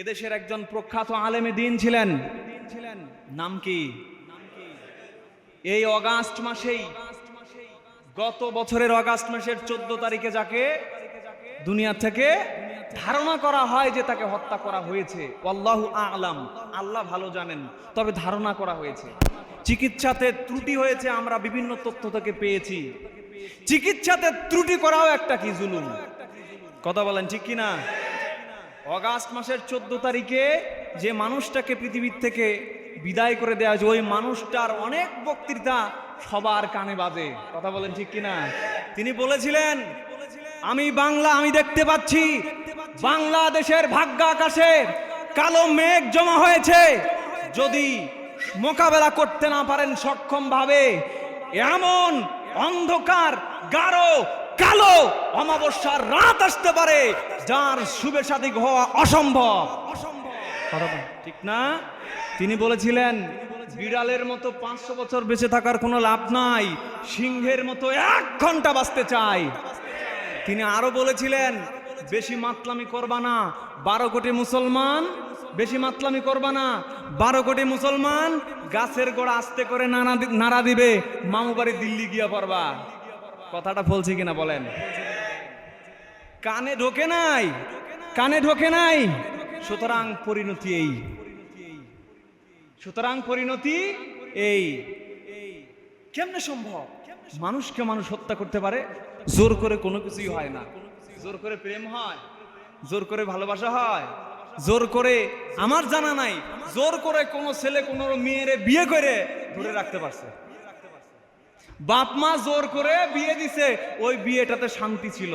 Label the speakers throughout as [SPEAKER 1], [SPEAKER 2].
[SPEAKER 1] এদেশের একজন প্রখ্যাত আলেমে দিন ছিলেন। ছিলেন নাম কি? এই অগাস্ট মাসেই, গত বছরের অগাস্ট মাসের চোদ্দ তারিখে যাকে দুনিয়া থেকে ধারণা করা হয় যে তাকে হত্যা করা হয়েছে। আল্লাহ আলাম, আল্লাহ ভালো জানেন, তবে ধারণা করা হয়েছে। চিকিৎসাতে ত্রুটি হয়েছে, আমরা বিভিন্ন তথ্য থেকে পেয়েছি। চিকিৎসাতে ত্রুটি করাও একটা কি জুলুম? কথা বলেন ঠিক কিনা? না অগাস্ট মাসের চোদ্দ তারিখে যে মানুষটাকে পৃথিবীর থেকে বিদায় করে দেওয়া হয়েছে, ওই মানুষটার অনেক বক্তৃতা সবার কানে বাজে। কথা বলেন ঠিক কিনা? তিনি বলেছিলেন, আমি বাংলা, আমি দেখতে পাচ্ছি, বাংলাদেশের ভাগ্য আকাশে কালো মেঘ জমা হয়েছে। যদি মোকাবেলা করতে না পারেন সক্ষম ভাবে, এমন অন্ধকার, গাঢ় কালো অমাবস্যার রাত আসতে পারে যার শুভে সাথী হওয়া অসম্ভব। ঠিক না? তিনি বলেছিলেন বিড়ালের মতো পাঁচশো বছর বেঁচে থাকার কোনো লাভ নাই সিংহের মতো এক ঘণ্টা বাঁচতে চাই। তিনি আরও বলেছিলেন বেশি মাতলামি করবা না বারো কোটি মুসলমান বেশি মাতলামি করবা না বারো কোটি মুসলমান গাছের গোড়া আস্তে করে নানা নাড়া দিবে মামু বাড়ি দিল্লি গিয়া পড়বা। কথাটা বলছি কিনা বলেন। কানে ঢোকে নাই, কানে ঢোকে নাই। সুতরাং পরিণতি এই। সুতরাং পরিণতি এই। কেমনে সম্ভব? মানুষকে মানুষ হত্যা করতে পারে, জোর করে কোনো কিছুই হয় না। জোর করে প্রেম হয়, জোর করে ভালোবাসা হয়, জোর করে আমার জানা নাই, জোর করে কোনো ছেলে, কোনো মেয়েরে বিয়ে করে ধরে রাখতে পারছে। বাপ মা জোর করে বিয়ে দিছে ওই বিয়েটাতে শান্তি ছিল।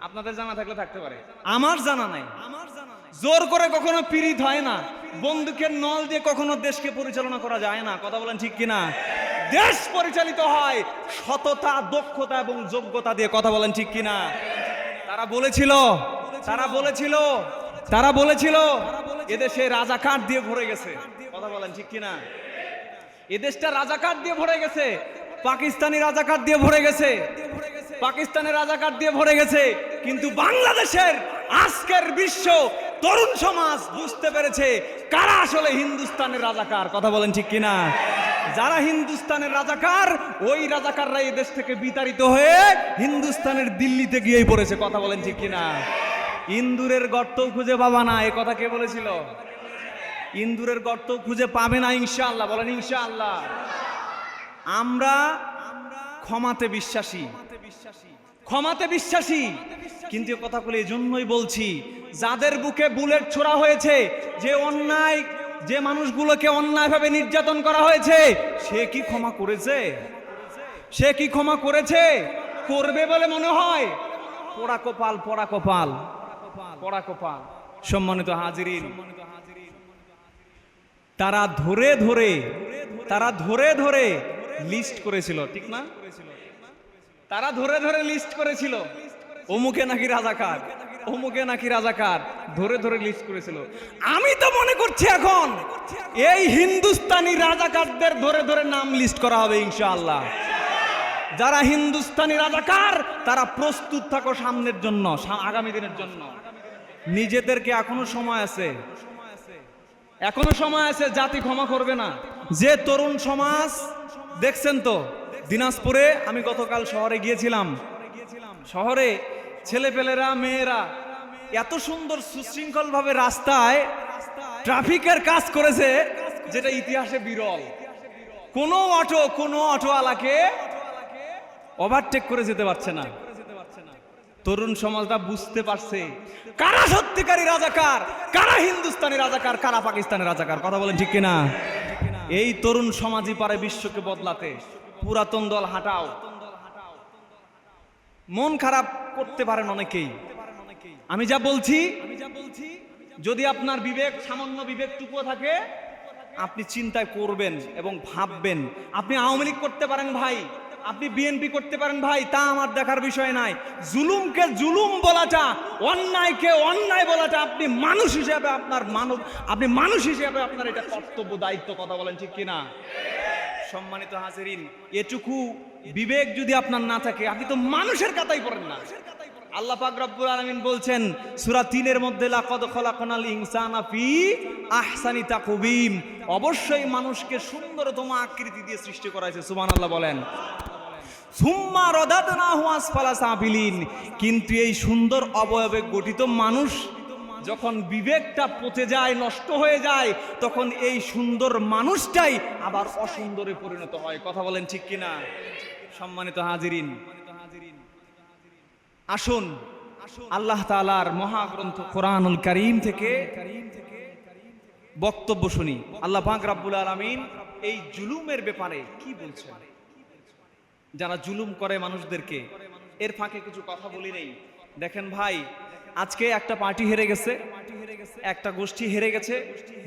[SPEAKER 1] আপনাদের জানা থাকলে থাকতে পারে। আমার জানা নাই। আমার জানা জোর করে কখনো পীড়িত হয় না। বন্দুকের নল দিয়ে কখনো দেশকে পরিচালনা করা যায় না। কথা বলেন ঠিক কিনা? দেশ পরিচালিত হয় সততা দক্ষতা এবং যোগ্যতা দিয়ে। কথা বলেন ঠিক কিনা? তারা বলেছিল তারা বলেছিল তারা বলেছিল এদেশে রাজাকার দিয়ে ভরে গেছে। কথা বলেন ঠিক কিনা? এদেশটা রাজাকার দিয়ে ভরে গেছে। পাকিস্তানি রাজাকার দিয়ে ভরে গেছে। পাকিস্তানের রাজাকার দিয়ে ভরে গেছে। কিন্তু বাংলাদেশের আজকের বিশ্ব তরুণ সমাজ বুঝতে পেরেছে কারা আসলে হিন্দুস্তানের রাজাকার। কথা বলেন ঠিক কিনা? যারা হিন্দুস্তানের রাজাকার, ওই রাজাকাররা এই দেশ থেকে বিতাড়িত হয়ে হিন্দুস্তানের দিল্লিতে গিয়েই পড়েছে। কথা বলেন ঠিক কিনা? ইন্দুরের গর্ত খুঁজে পাবা না, এ কথা কে বলেছিল? ইন্দুরের গর্ত খুঁজে পাবে না, ইনশাআল্লাহ। বলেন ইনশাআল্লাহ। আমরা ক্ষমাতে বিশ্বাসী। ক্ষমাতে বিশ্বাসী। কিন্তু কথাগুলো এই জন্যই বলছি, যাদের বুকে বুলেট ছোড়া হয়েছে, যে অন্যায়, যে মানুষগুলোকে অন্যায়ভাবে নির্যাতন করা হয়েছে, সে কি ক্ষমা করেছে? সে কি ক্ষমা করেছে? করবে বলে মনে হয়? পোড়া কপাল পোড়া কপাল। পোড়া কপাল। সম্মানিত হাজিরিন, তারা ধরে ধরে, তারা ধরে ধরে লিস্ট করেছিল ঠিক না? তারা ধরে ধরে লিস্ট করেছিল। অমুকে নাকি রাজাকার? অমুকে নাকি রাজাকার? ধরে ধরে লিস্ট করেছিল। আমি তো মনে করছি এখন এই হিন্দুস্তানি রাজাকারদের ধরে ধরে নাম লিস্ট করা হবে ইনশাআল্লাহ। যারা হিন্দুস্তানি রাজাকার তারা প্রস্তুত থাকো সামনের জন্য আগামী দিনের জন্য। নিজেদেরকে এখনও সময় আছে। এখনও সময় আছে জাতি ক্ষমা করবে না। যে তরুণ সমাজ দেখছেন তো? দিনাজপুরে আমি গতকাল শহরে গিয়েছিলাম। শহরে ছেলেপেলেরা, মেয়েরা এত সুন্দর সুশৃঙ্খল ভাবে রাস্তায় ট্রাফিকের কাজ করেছে, যেটা ইতিহাসে বিরল। কোনো অটো, কোনো অটোওয়ালাকে ওভারটেক করে যেতে পারছে না। তরুণ সমাজটা বুঝতে পারছে, কারা সত্যিকারী রাজাকার, কারা হিন্দুস্তানি রাজাকার, কারা পাকিস্তানের রাজাকার, কথা বলেন ঠিক কিনা? এই তরুণ সমাজই পারে বিশ্বকে বদলাতে। পুরাতন দল হাঁটাও। মন খারাপ করতে পারেন অনেকেই। আমি যা বলছি, যদি আপনার বিবেক, সামান্য বিবেক বিবেকটুকুও থাকে, আপনি চিন্তায় করবেন এবং ভাববেন। আপনি আওয়ামী লীগ করতে পারেন ভাই। আপনি বিএনপি করতে পারেন ভাই, তা আমার দেখার বিষয় নাই। জুলুমকে জুলুম বলাটা, অন্যায়কে অন্যায় বলাটা আপনি মানুষ হিসেবে আপনার মানব, আপনি মানুষ হিসেবে আপনার এটা কর্তব্য, দায়িত্ব, কথা বলেন ঠিক কিনা? সম্মানিত হাজির এটুকু বিবেক যদি আপনার না থাকে, আপনি তো মানুষের কাতাই পড়েন না। আল্লাহ পাক রব্বুল বলছেন, সূরা 3 এর মধ্যে, লাকাদ খলাকনাল ইনসানা ফি আহসানি অবশ্যই মানুষকে সুন্দরতম আকৃতি দিয়ে সৃষ্টি করা হয়েছে সুবহানাল্লাহ বলেন। সুম্মা রদাদনাহু আসফালা সাফিলিন কিন্তু এই সুন্দর অবয়বে গঠিত মানুষ যখন বিবেকটা পচে যায়, নষ্ট হয়ে যায়, তখন এই সুন্দর মানুষটাই আবার অসুন্দরে পরিণত হয়। কথা বলেন ঠিক কিনা? সম্মানিত হাজিরিন আসুন, আল্লাহ তাআলার মহাগ্রন্থ কোরআনুল করিম থেকে বক্তব্য শুনি। আল্লাহ পাক রাব্বুল আলামিন এই জুলুমের ব্যাপারে কি বলছেন? যারা জুলুম করে মানুষদেরকে, এর ফাঁকে কিছু কথা বলি নেই। দেখেন ভাই, আজকে একটা পার্টি হেরে গেছে, একটা গোষ্ঠী হেরে গেছে,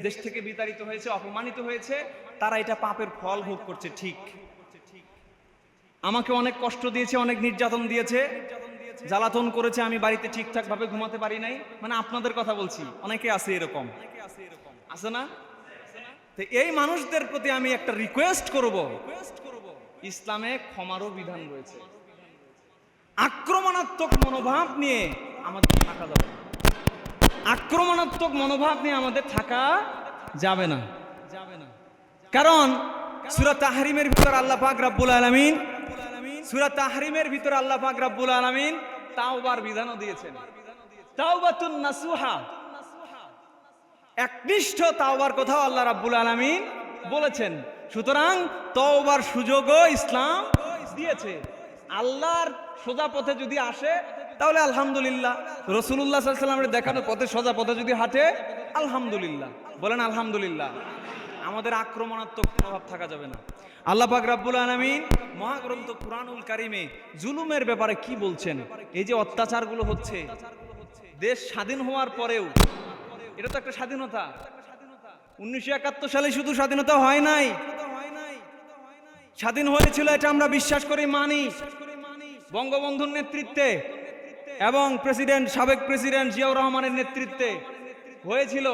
[SPEAKER 1] দেশ থেকে বিতাড়িত হয়েছে, অপমানিত হয়েছে, তারা এটা পাপের ফল ভোগ করছে, ঠিক। আমাকে অনেক কষ্ট দিয়েছে, অনেক নির্যাতন দিয়েছে জ্বালাতন করেছে, আমি বাড়িতে ঠিকঠাক ভাবে ঘুমাতে পারি নাই। মানে আপনাদের কথা বলছি, অনেকে আছে এরকম। আছে না? তো এই মানুষদের প্রতি আমি একটা রিকোয়েস্ট করব। ইসলামে ক্ষমারও বিধান রয়েছে। আক্রমণাত্মক মনোভাব নিয়ে আমাদের থাকা যাবে আক্রমণাত্মক মনোভাব নিয়ে আমাদের থাকা যাবে না যাবে না। কারণ সূরা তাহরিমের ভিতর আল্লাহ পাক রব্বুল আলামিন সূরা তাহরিমের ভিতর আল্লাহ পাক রব্বুল আলামিন তাওবার বিধানও দিয়েছেন। তাওবাতুন নাসুহা। একনিষ্ঠ তাওবার কথাও আল্লাহ রাব্বুল আলামিন বলেছেন। সুতরাং তওবার সুযোগও ইসলাম দিয়েছে। আল্লাহর সোজা পথে যদি আসে, তাহলে আলহামদুলিল্লাহ। রসুল্লাহ সাল্লামের দেখানো পথে সোজা পথে যদি হাঁটে, আলহামদুলিল্লাহ। বলেন আলহামদুলিল্লাহ। আমাদের আক্রমণাত্মক প্রভাব থাকা যাবে না। আল্লাহ পাক রাব্বুল আলামিন মহাগ্রন্থ কুরআনুল কারিমে জুলুমের ব্যাপারে কি বলছেন? এই যে অত্যাচারগুলো হচ্ছে, দেশ স্বাধীন হওয়ার পরেও, এটা তো একটা স্বাধীনতা। উনিশশো একাত্তর সালে শুধু স্বাধীনতা হয় নাই। স্বাধীন হয়েছিল এটা আমরা বিশ্বাস করি, মানি। বঙ্গবন্ধুর নেতৃত্বে এবং প্রেসিডেন্ট, সাবেক প্রেসিডেন্ট জিয়াউর রহমানের নেতৃত্বে হয়েছিল।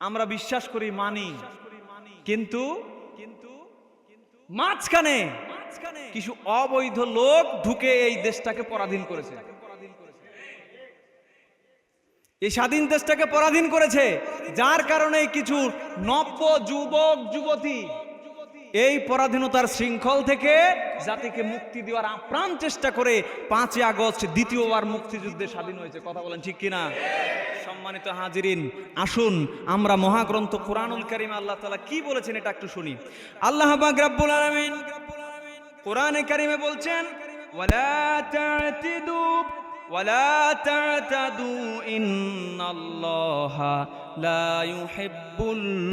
[SPEAKER 1] আমরা বিশ্বাস করি, মানি। কিন্তু মাঝখানে কিছু অবৈধ লোক ঢুকে এই দেশটাকে পরাধীন করেছে। এই স্বাধীন দেশটাকে পরাধীন করেছে, যার কারণে কিছু নব্য যুবক, যুবতী এই পরাধীনতার শৃঙ্খল থেকে জাতিকে মুক্তি দেওয়ার আপ্রাণ চেষ্টা করে পাঁচই আগস্ট দ্বিতীয়বার মুক্তিযুদ্ধে স্বাধীন হয়েছে। কথা বলেন ঠিক কিনা? সম্মানিত হাজিরিন, আসুন আমরা মহাগ্রন্থ কোরআনুল করিম আল্লাহ তালা কি বলেছেন এটা একটু শুনি। আল্লাহ রব্বুল আলামিন কোরআনে কারিমে বলছেন, ওয়ালা তা'তিদু, ওয়ালা তা'তাদু লা ইউহিব্বুল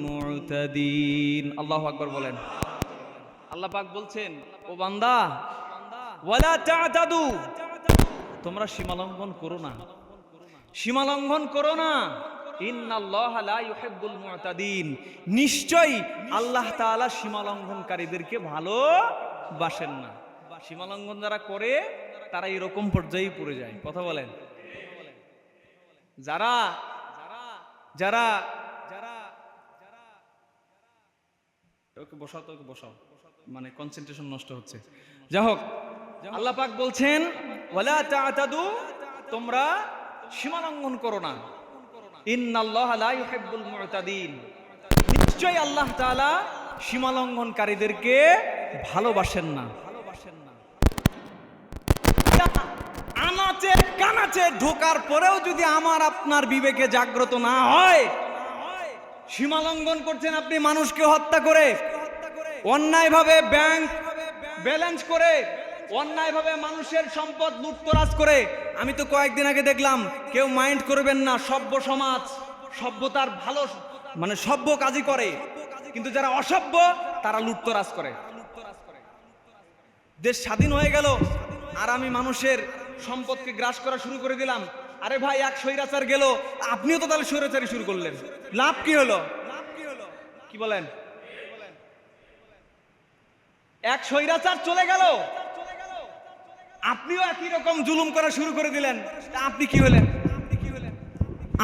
[SPEAKER 1] মু'তাদিন। আল্লাহু বলেন। আল্লাহ পাক বলছেন, ও বান্দা, ওয়ালা তা'তাদু, তোমরা সীমা লঙ্ঘন করো না। সীমা লঙ্ঘন করো না। নিশ্চয়ই আল্লাহ তাআলা সীমা লঙ্ঘনকারীদেরকে ভালো বাসেন না। সীমা লঙ্ঘন যারা করে, তারা এরকম পর্যায়ে পড়ে যায়। কথা বলেন। যারা যারা যারা ওকে বসাও তো বসাও। মানে কনসেন্ট্রেশন নষ্ট হচ্ছে। যাই হোক, আল্লাহ পাক বলছেন, ওয়ালা তা'তাদু, তোমরা সীমা লঙ্ঘন করো না। ইন্নাল্লাহ লা ইউহিব্বুল মু'তাদিন। নিশ্চয়ই আল্লাহ তাআলা সীমা লঙ্ঘনকারীদেরকে ভালোবাসেন না ভালোবাসেন না কানাচে ঢোকার পরেও যদি আমার আপনার বিবেকে জাগ্রত না হয় করছেন আপনি, মানুষকে হত্যা করে, অন্যায়ভাবে ব্যাংক ব্যালেন্স করে, অন্যায়ভাবে মানুষের সম্পদ লুটতরাজ করে, আমি তো কয়েকদিন আগে দেখলাম, কেউ মাইন্ড করবেন না, সভ্য সমাজ, সভ্যতার ভালো মানে সভ্য কাজই করে, কিন্তু যারা অসভ্য, তারা লুটতরাজ করে। দেশ স্বাধীন হয়ে গেল, আর আমি মানুষের সম্পদকে গ্রাস করা শুরু করে দিলাম। আরে ভাই, এক স্বৈরাচার গেল। আপনিও তো তাহলে স্বৈরাচারই শুরু করলেন। লাভ কি হলো? কি বলেন? এক স্বৈরাচার চলে গেল। আপনিও একই রকম জুলুম করা শুরু করে দিলেন। আপনি কি হলেন?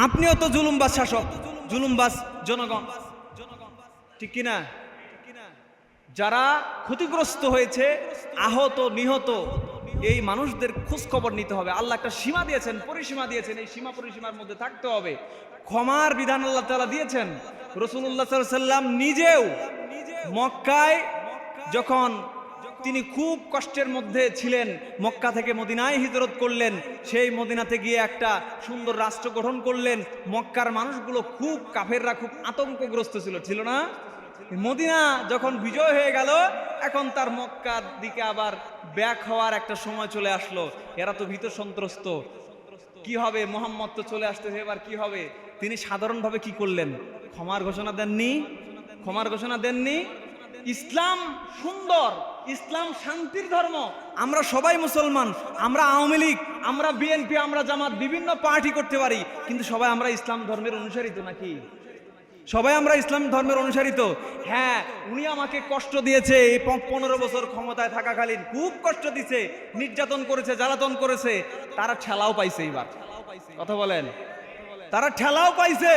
[SPEAKER 1] আপনিও তো জুলুমবাজ শাসক, জুলুমবাজ জনগণ। ঠিক কিনা? যারা ক্ষতিগ্রস্ত হয়েছে, আহত, নিহত এই মানুষদের খোঁজ খবর নিতে হবে। আল্লাহ একটা সীমা দিয়েছেন, পরিসীমা দিয়েছেন। এই সীমা পরিসীমার মধ্যে থাকতে হবে। ক্ষমার বিধান আল্লাহ তালা দিয়েছেন। রসুল্লাহ সাল্লাম নিজেও মক্কায় যখন তিনি খুব কষ্টের মধ্যে ছিলেন, মক্কা থেকে মদিনায় হিজরত করলেন, সেই মদিনাতে গিয়ে একটা সুন্দর রাষ্ট্র গঠন করলেন। মক্কার মানুষগুলো খুব কাফেররা খুব আতঙ্কগ্রস্ত ছিল। ছিল না? মদিনা যখন বিজয় হয়ে গেল, এখন তার মক্কার দিকে আবার ব্যাক হওয়ার একটা সময় চলে আসলো। এরা তো ভীত সন্ত্রস্ত। কি হবে? মোহাম্মদ তো চলে আসতেছে, এবার কি হবে? তিনি সাধারণভাবে কি করলেন? ক্ষমার ঘোষণা দেননি? ক্ষমার ঘোষণা দেননি? ইসলাম সুন্দর, ইসলাম শান্তির ধর্ম। আমরা সবাই মুসলমান, আমরা আওয়ামী লীগ, আমরা বিএনপি, আমরা জামাত, বিভিন্ন পার্টি করতে পারি। কিন্তু সবাই আমরা ইসলাম ধর্মের অনুসারিত নাকি? সবাই আমরা ইসলাম ধর্মের অনুসারিত হ্যাঁ উনি আমাকে কষ্ট দিয়েছে এই পনেরো বছর ক্ষমতায় থাকাকালীন। খুব কষ্ট দিছে, নির্যাতন করেছে, জ্বালাতন করেছে। তারা ঠেলাও পাইছে এবার কথা বলেন। তারা ঠেলাও পাইছে,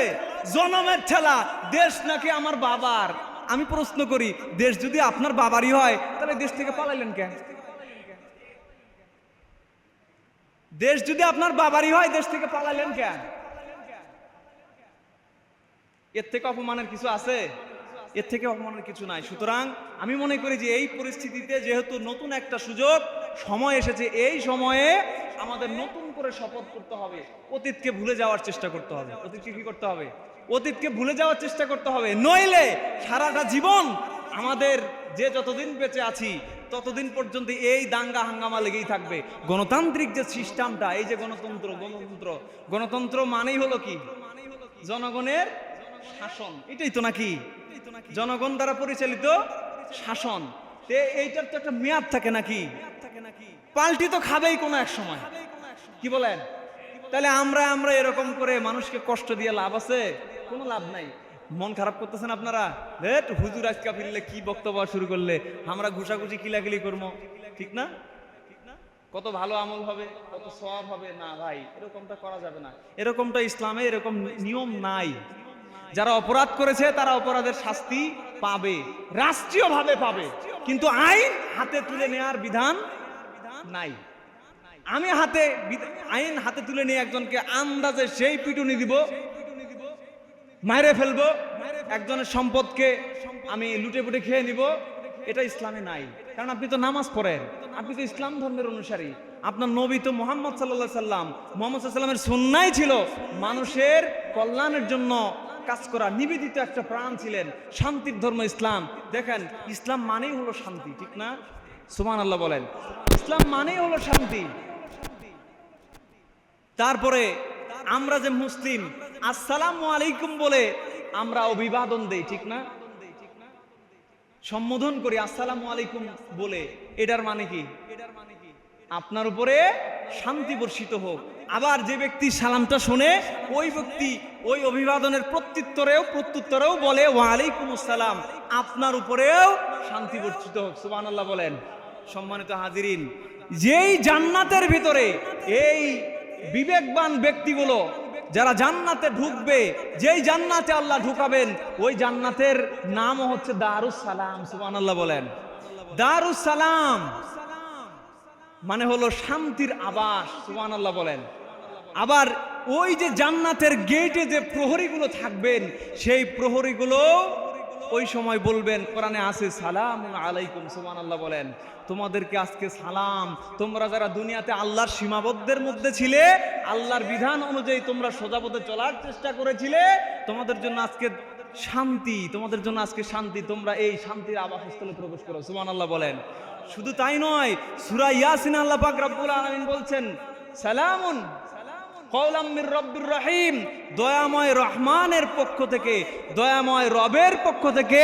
[SPEAKER 1] জনমের ঠেলা। দেশ নাকি আমার বাবার? আমি প্রশ্ন করি, দেশ যদি আপনার বাবারই হয়, তাহলে দেশ থেকে পালাইলেন কেন? দেশ যদি আপনার বাবারই হয়, দেশ থেকে পালাইলেন কেন? এর থেকে অপমানের কিছু আছে? এর থেকে অপমানের কিছু নাই। সুতরাং আমি মনে করি যে এই পরিস্থিতিতে যেহেতু নতুন একটা সুযোগ, সময় এসেছে, এই সময়ে আমাদের নতুন করে শপথ করতে হবে। অতীতকে ভুলে যাওয়ার চেষ্টা করতে হবে। অতীতকে কি করতে হবে? অতীতকে ভুলে যাওয়ার চেষ্টা করতে হবে। নইলে সারাটা জীবন আমাদের যে যতদিন বেঁচে আছি, ততদিন পর্যন্ত এই দাঙ্গা হাঙ্গামা লেগেই থাকবে। গণতান্ত্রিক যে সিস্টেমটা, এই যে গণতন্ত্র গণতন্ত্র। গণতন্ত্র মানেই হলো কি? জনগণের শাসন। এটাই তো নাকি? জনগণ দ্বারা পরিচালিত শাসন। এইটার তো একটা মেয়াদ থাকে নাকি? পাল্টি তো খাবেই কোনো এক সময়। কি বলেন? তাহলে আমরা আমরা এরকম করে মানুষকে কষ্ট দিয়ে লাভ আছে? কোনো লাভ নাই। মন খারাপ করতেছেন আপনারা? দেখ হুজুর আজকা ফিরলে কি বক্তব্য শুরু করলে? আমরা ঘুষাঘুষি, কিলাকিলি করব। ঠিক না? কত ভালো আমল হবে, কত সওয়াব হবে? না ভাই, এরকমটা করা যাবে না। এরকমটা ইসলামে এরকম নিয়ম নাই। যারা অপরাধ করেছে, তারা অপরাধের শাস্তি পাবে, রাষ্ট্রীয়ভাবে পাবে। কিন্তু আইন হাতে তুলে নেওয়ার বিধান নাই। আমি হাতে আইন হাতে তুলে নিয়ে একজনকে আন্দাজে সেই পিটুনি দিব, মাইরে ফেলব, একজনের সম্পদকে আমি লুটে পুটে খেয়ে নিব। এটা ইসলামে নাই। কারণ আপনি তো নামাজ পড়েন, আপনি তো ইসলাম ধর্মের অনুসারী। আপনার নবী তো মোহাম্মদ সাল্লাহ সাল্লাম, মোহাম্মদ সাল্লামের সুন্নাই ছিল মানুষের কল্যাণের জন্য। কাজ করা, নিবেদিত একটা প্রাণ ছিলেন, শান্তির ধর্ম ইসলাম। দেখেন, ইসলাম মানেই হলো শান্তি, ঠিক না? সুমান আল্লাহ বলেন। ইসলাম মানেই হলো শান্তি। তারপরে আমরা যে মুসলিম, আসসালাম আলাইকুম বলে আমরা অভিবাদন দেই, ঠিক না? সম্বোধন করি, আসসালামু আলাইকুম বলে। এটার মানে কি? আপনার উপরে শান্তি বর্ষিত হোক। আবার যে ব্যক্তি সালামটা শোনে, ওই ব্যক্তি ওই অভিবাদনের প্রত্যুত্তরেও প্রত্যুত্তরেও বলে, ওয়ালাইকুম আসসালাম। আপনার উপরেও শান্তি বর্ষিত হোক। সুবহানাল্লাহ বলেন। সম্মানিত হাজিরিন, যেই জান্নাতের ভিতরে এই বিবেকবান ব্যক্তিগুলো যারা জান্নাতে ঢুকবে, যেই জান্নাতে আল্লাহ ঢুকাবেন, ওই জান্নাতের নাম হচ্ছে দারুস সালাম। সুবহানাল্লাহ বলেন। দারুস সালাম। মানে হলো শান্তির আবাস, সুবহানাল্লাহ বলেন। আবার ওই যে জান্নাতের গেটে যে প্রহরীগুলো থাকবেন, সেই প্রহরীগুলো ওই সময় বলবেন, কোরআনে আছে, সালাম আলাইকুম, সুবহানাল্লাহ বলেন। তোমাদেরকে আজকে সালাম। তোমরা যারা দুনিয়াতে আল্লাহর সীমাবদ্ধের মধ্যে ছিলে, আল্লাহর বিধান অনুযায়ী তোমরা সোজা পথে চলার চেষ্টা করেছিলে, তোমাদের জন্য আজকে শান্তি, তোমাদের জন্য আজকে শান্তি। তোমরা এই শান্তির আবাসস্থলে প্রবেশ করো, সুবহানাল্লাহ বলেন। শুধু তাই নয়, সুরা ইয়াসিন আল্লাহ পাক রব্বুল আলামিন বলছেন, সালামুন কৌলাম্মির রব্বুর রহিম, দয়াময় রহমানের পক্ষ থেকে, দয়াময় রবের পক্ষ থেকে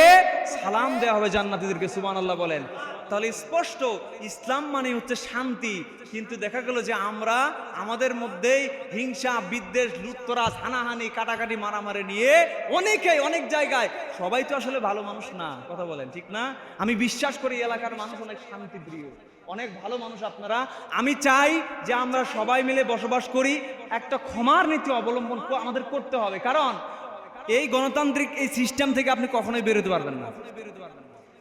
[SPEAKER 1] সালাম দেওয়া হবে জান্নাতীদেরকে, সুবহানাল্লাহ বলেন। তাহলে স্পষ্ট, ইসলাম মানে হচ্ছে শান্তি। কিন্তু দেখা গেল যে আমরা আমাদের মধ্যেই হিংসা, বিদ্বেষ লুটতরাজ হানাহানি, কাটাকাটি, মারামারি নিয়ে অনেকেই অনেক জায়গায়, সবাই তো আসলে ভালো মানুষ না, কথা বলেন, ঠিক না? আমি বিশ্বাস করি এলাকার মানুষ অনেক শান্তিপ্রিয়, অনেক ভালো মানুষ আপনারা। আমি চাই যে আমরা সবাই মিলে বসবাস করি, একটা ক্ষমার নীতি অবলম্বন আমাদের করতে হবে। কারণ এই গণতান্ত্রিক এই সিস্টেম থেকে আপনি কখনোই বেরোতে পারবেন না।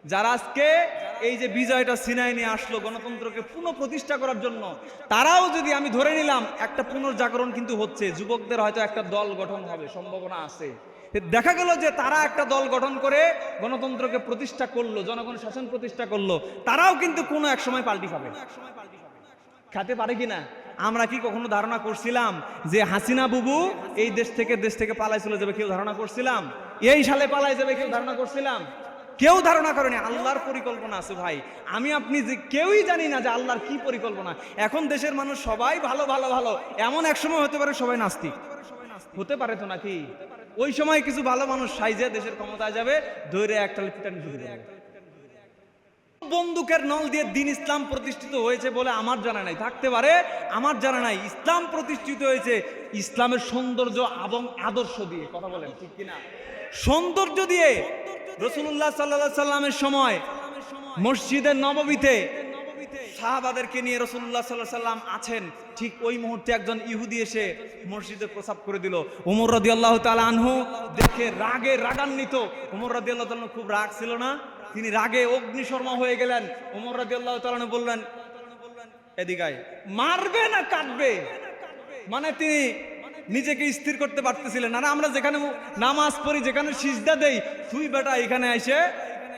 [SPEAKER 1] যারা আজকে এই যে বিজয়টা সিনাই নিয়ে আসলো গণতন্ত্রকে পুনঃপ্রতিষ্ঠা করার জন্য, তারাও যদি আমি ধরে নিলাম একটা পুনর্জাগরণ কিন্তু হচ্ছে, যুবকদের হয়তো একটা দল গঠন হবে, সম্ভাবনা আছে। দেখা গেল যে তারা একটা দল গঠন করে গণতন্ত্রকে প্রতিষ্ঠা করল, জনগণ শাসন প্রতিষ্ঠা করল, তারাও কিন্তু কোনো এক সময় পাল্টি খাবে খাতে পারে কিনা আমরা কি কখনো ধারণা করছিলাম যে হাসিনা বুবু এই দেশ থেকে দেশ থেকে পালাই চলে যাবে কেউ ধারণা করছিলাম? এই সালে পালাই যাবে কেউ ধারণা করছিলাম? কেউ ধারণা করেনি, আল্লাহর পরিকল্পনা আছে ভাই। আমি আপনি যে কেউই জানি না যে আল্লাহর কি পরিকল্পনা। এখন দেশের মানুষ সবাই ভালো ভালো ভালো। এমন এক সময় হতে পারে সবাই নাস্তিক। হতে পারে তো নাকি? ওই সময় কিছু ভালো মানুষ সাইজে দেশের ক্ষমতায় যাবে, ধৈর্য একটা পিটানি করবে বন্দুকের নল দিয়ে দিন ইসলাম প্রতিষ্ঠিত হয়েছে বলে আমার জানা নাই। থাকতে পারে, আমার জানা নাই। ইসলাম প্রতিষ্ঠিত হয়েছে ইসলামের সৌন্দর্য এবং আদর্শ দিয়ে। কথা বলেন, ঠিক কিনা? সৌন্দর্য দিয়ে রসুল্লাহ সাল্লা সাল্লামের সময়, মসজিদের নববীতে সাহাবাদেরকে নিয়ে রসুল্লাহ সাল্লাহ সাল্লাম আছেন। ঠিক ওই মুহূর্তে একজন ইহুদি এসে মসজিদে প্রসাব করে দিল। উমর রদি আল্লাহ আনহু দেখে রাগে রাগান্বিত। উমর রদি আল্লাহ তাল খুব রাগ ছিল না? তিনি রাগে অগ্নিশর্মা হয়ে গেলেন। উমর রদি আল্লাহ তালন বললেন এদিকায় মারবে না কাটবে মানে তিনি নিজেকে স্থির করতে পারতেছিলেন আর আমরা যেখানে নামাজ পড়ি, যেখানে সিজদা দেই, তুই বেটা এখানে এসে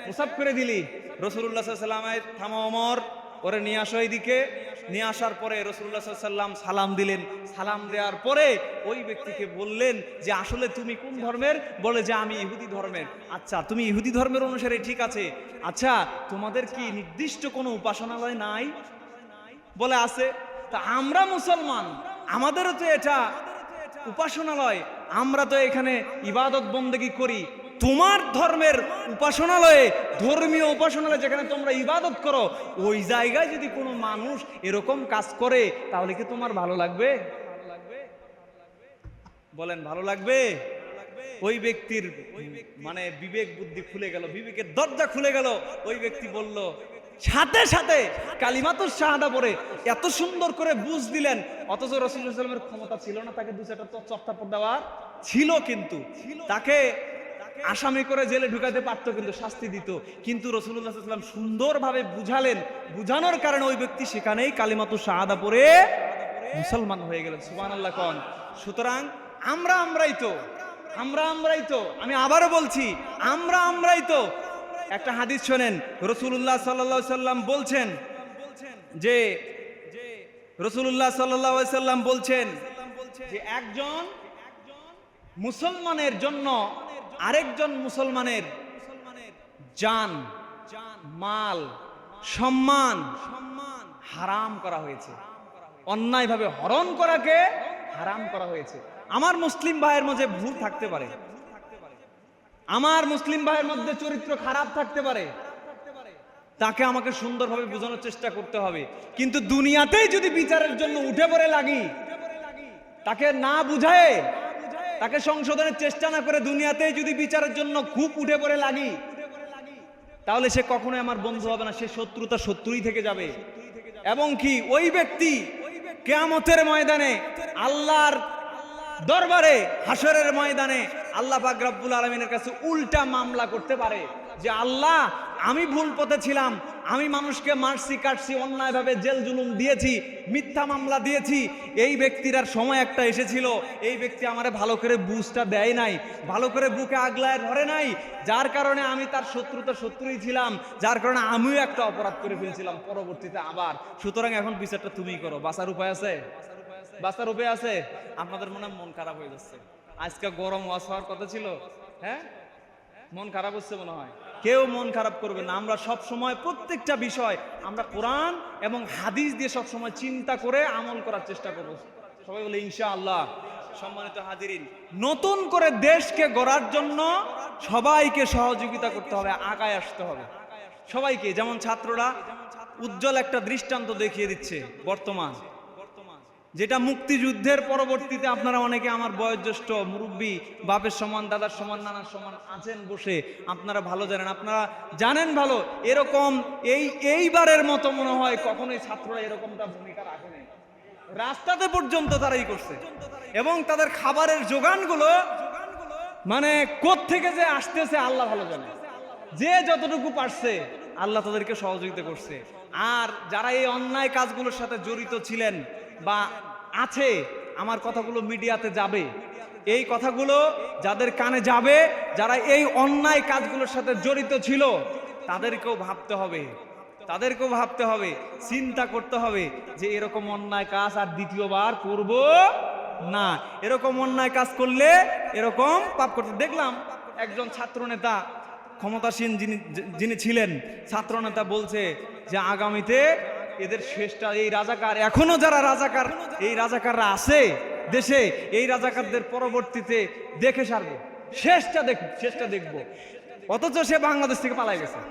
[SPEAKER 1] প্রসাব করে দিলি। রসুল্লাহ সাল্লামের থামা অমর ওরে নিয়ে আসো এইদিকে। নিয়ে আসার পরে রসুল্লাহ সাল্লাম সালাম দিলেন। সালাম দেওয়ার পরে ওই ব্যক্তিকে বললেন যে, আসলে তুমি কোন ধর্মের? বলে যে, আমি ইহুদি ধর্মের। আচ্ছা তুমি ইহুদি ধর্মের অনুসারে ঠিক আছে। আচ্ছা তোমাদের কি নির্দিষ্ট কোনো উপাসনালয় নাই? বলে, আছে। তা আমরা মুসলমান, আমাদেরও তো এটা উপাসনালয়, আমরা তো এখানে ইবাদত বন্দেগি করি। তোমার ধর্মের উপাসনালয়ে, ধর্মীয় উপাসনালয় যেখানে তোমরা ইবাদত করো, ওই জায়গায় যদি কোনো মানুষ এরকম কাজ করে, তাহলে কি তোমার ভালো লাগবে? বলেন, ভালো লাগবে? ওই ব্যক্তির মানে বিবেক বুদ্ধি খুলে গেল, বিবেকের দরজা খুলে গেল, ওই ব্যক্তি বলল সাথে সাথে কালিমাতুর শাহাদা পরে এত সুন্দর করে বুঝ দিলেন, অথচ রসুলের ক্ষমতা ছিল না তাকে দু চারটা চপ্তাপট দেওয়ার। ছিল কিন্তু। তাকে আসামি করে জেলে ঢুকাতে পারতো কিন্তু শাস্তি দিত। কিন্তু রসুল্লাহাম সুন্দরভাবে বুঝালেন। বুঝানোর কারণে ওই ব্যক্তি সেখানেই কালিমাতুর শাহাদা পরে মুসলমান হয়ে গেলেন। সুবান আল্লাহ কন। সুতরাং আমরা আমরাই তো। আমরা আমরাই তো। আমি আবারও বলছি, আমরা আমরাই তো। একটা হাদিস শোনেন রসুল্লাহ সাল্লা সাল্লাম বলছেন যে রসুল্লাহ সাল্লাহ সাল্লাম বলছেন যে একজন মুসলমানের জন্য আরেকজন মুসলমানের জান, মাল, সম্মান সম্মান হারাম করা হয়েছে। অন্যায়ভাবে হরণ করাকে হারাম করা হয়েছে। আমার মুসলিম ভাইয়ের মধ্যে ভুল থাকতে পারে। আমার মুসলিম ভাইয়ের মধ্যে চরিত্র খারাপ থাকতে পারে, তাকে আমাকে সুন্দরভাবে বোঝানোর চেষ্টা করতে হবে। কিন্তু দুনিয়াতেই যদি বিচারের জন্য উঠে পড়ে লাগি, তাকে না বুঝায়, তাকে সংশোধনের চেষ্টা না করে দুনিয়াতেই যদি বিচারের জন্য খুব উঠে পড়ে লাগি, তাহলে সে কখনোই আমার বন্ধু হবে না, সে শত্রুতা শত্রুই থেকে যাবে। এবং কি, ওই ব্যক্তি কেয়ামতের ময়দানে আল্লাহর দরবারে হাসরের ময়দানে আল্লাহ পাক রব্বুল আলমিনের কাছে উল্টা মামলা করতে পারে যে, আল্লাহ, আমি ভুল পথে ছিলাম, আমি মানুষকে মারছি, কাটছি, অন্যায়ভাবে জেল জুলুম দিয়েছি, মিথ্যা মামলা দিয়েছি, এই ব্যক্তির সময় একটা এসেছিল, এই ব্যক্তি আমারে ভালো করে বুঝটা দেয় নাই, ভালো করে বুকে আগলায় ধরে নাই, যার কারণে আমি তার শত্রুতা শত্রুই ছিলাম, যার কারণে আমিও একটা অপরাধ করে ফেলছিলাম, পরবর্তীতে আবার। সুতরাং এখন বিচারটা তুমি করো, বাঁচার উপায় আছে? বাঁচার উপায় আছে? আপনাদের মনে মন খারাপ হয়ে যাচ্ছে। আজকে গরম ওয়াশ হওয়ার কথা ছিল হ্যাঁ? মন খারাপ হচ্ছে মনে হয়। কেউ মন খারাপ করবে না। আমরা সব সময় প্রত্যেকটা বিষয় আমরা কোরআন এবং হাদিস দিয়ে সব সময় চিন্তা করে আমল করার চেষ্টা করব। সবাই বলে ইনশা আল্লাহ সম্মানিত হাজিরিন, নতুন করে দেশকে গড়ার জন্য সবাইকে সহযোগিতা করতে হবে, আগায় আসতে হবে। সবাইকে, যেমন ছাত্ররা, উজ্জ্বল একটা দৃষ্টান্ত দেখিয়ে দিচ্ছে বর্তমান। যেটা মুক্তিযুদ্ধের পরবর্তীতে আপনারা অনেকে আমার বয়োজ্যেষ্ঠ মুরব্বী, বাপের সমান, দাদার সমান, নানার সমান আছেন বসে, আপনারা ভালো জানেন। আপনারা জানেন ভালো, এরকম এই, এইবারের মতো মনে হয় কখনোই ছাত্ররা এরকমটা ভূমিকা রাখে রাস্তাতে পর্যন্ত তারাই করছে। এবং তাদের খাবারের যোগানগুলো মানে থেকে যে আসতেছে আল্লাহ ভালো জানে। যে যতটুকু পারছে, আল্লাহ তাদেরকে সহযোগিতা করছে। আর যারা এই অন্যায় কাজগুলোর সাথে জড়িত ছিলেন বা আছে, আমার কথাগুলো মিডিয়াতে যাবে। এই কথাগুলো যাদের কানে যাবে, যারা এই অন্যায় কাজগুলোর সাথে জড়িত ছিল, তাদেরকেও ভাবতে হবে। তাদেরকেও ভাবতে হবে, চিন্তা করতে হবে যে এরকম অন্যায় কাজ আর দ্বিতীয়বার করব না। এরকম অন্যায় কাজ করলে এরকম পাপ করতে দেখলাম একজন ছাত্র নেতা ক্ষমতাসীন যিনি যিনি ছিলেন, ছাত্রনেতা বলছে যে আগামীতে এদের শেষটা, এই রাজাকার, এখনও যারা রাজাকার, এই রাজাকাররা আছে দেশে, এই রাজাকারদের পরবর্তীতে দেখে সারবো, শেষটা দেখ শেষটা দেখব। অথচ সে বাংলাদেশ থেকে পালাই গেছে।